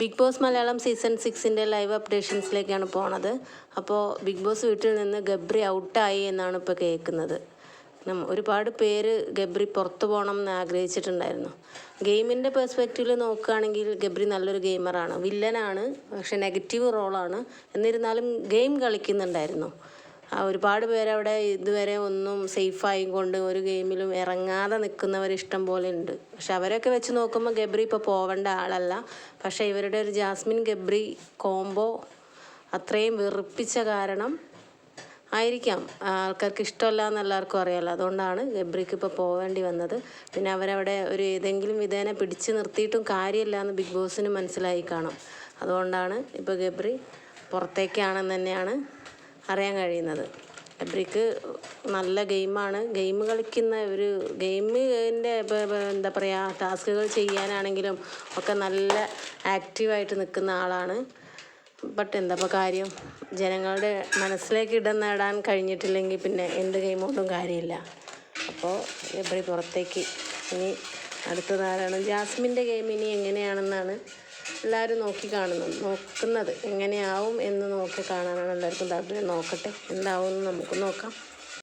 Big Boss Malayalam season സിക്സിന്റെ live അപ്ഡേഷൻസിലേക്കാണ് പോണത്. അപ്പോൾ ബിഗ് ബോസ് വീട്ടിൽ നിന്ന് ഗബ്രി ഔട്ടായി എന്നാണ് ഇപ്പോൾ കേൾക്കുന്നത്. ഒരുപാട് പേര് ഗബ്രി പുറത്തു പോകണം എന്ന് ആഗ്രഹിച്ചിട്ടുണ്ടായിരുന്നു. ഗെയിമിന്റെ പെർസ്പെക്റ്റീവിൽ നോക്കുകയാണെങ്കിൽ ഗബ്രി നല്ലൊരു ഗെയിമറാണ്. വില്ലനാണ് പക്ഷേ നെഗറ്റീവ് റോളാണ്. എന്നിരുന്നാലും ഗെയിം കളിക്കുന്നുണ്ടായിരുന്നു. ഒരുപാട് പേരവിടെ ഇതുവരെ ഒന്നും സേഫായി കൊണ്ട് ഒരു ഗെയിമിലും ഇറങ്ങാതെ നിൽക്കുന്നവർ ഇഷ്ടം പോലെ ഉണ്ട്. പക്ഷെ അവരൊക്കെ വെച്ച് നോക്കുമ്പോൾ ഗബ്രി ഇപ്പോൾ പോവേണ്ട ആളല്ല. പക്ഷേ ഇവരുടെ ഒരു ജാസ്മിൻ ഗബ്രി കോംബോ അത്രയും വെറുപ്പിച്ച കാരണം ആയിരിക്കാം. ആൾക്കാർക്ക് ഇഷ്ടമല്ല എന്ന് എല്ലാവർക്കും അറിയാമല്ലോ അതുകൊണ്ടാണ് ഗബ്രിക്ക് ഇപ്പോൾ പോവേണ്ടി വന്നത്. പിന്നെ അവരവിടെ ഒരു ഏതെങ്കിലും വിധേന പിടിച്ചു നിർത്തിയിട്ടും കാര്യമില്ല എന്ന് ബിഗ് ബോസിന് മനസ്സിലായി കാണും. അതുകൊണ്ടാണ് ഇപ്പോൾ ഗബ്രി പുറത്തേക്കാണെന്ന് തന്നെയാണ് അറിയാൻ കഴിയുന്നത്. ഗബ്രിക്ക് നല്ല ഗെയിമാണ്. ഗെയിം കളിക്കുന്ന ഒരു ഗെയിമിന്റെ എന്താ പറയുക ടാസ്കുകൾ ചെയ്യാനാണെങ്കിലും ഒക്കെ നല്ല ആക്റ്റീവായിട്ട് നിൽക്കുന്ന ആളാണ്. ബട്ട് എന്താ ഇപ്പോൾ കാര്യം? ജനങ്ങളുടെ മനസ്സിലേക്ക് ഇടം നേടാൻ കഴിഞ്ഞിട്ടില്ലെങ്കിൽ പിന്നെ എന്ത് ഗെയിം കാര്യമില്ല. അപ്പോൾ എബ്രി പുറത്തേക്ക്. ഇനി അടുത്തതാരാണ് ജാസ്മിന്റെ ഗെയിം ഇനി എങ്ങനെയാണെന്നാണ് എല്ലാവരും നോക്കി കാണുന്നു? നോക്കുന്നത് എങ്ങനെയാവും എന്ന് നോക്കി കാണാനാണ് എല്ലാവർക്കും താല്പര്യം. നോക്കട്ടെ എന്താവും എന്ന് നമുക്ക് നോക്കാം.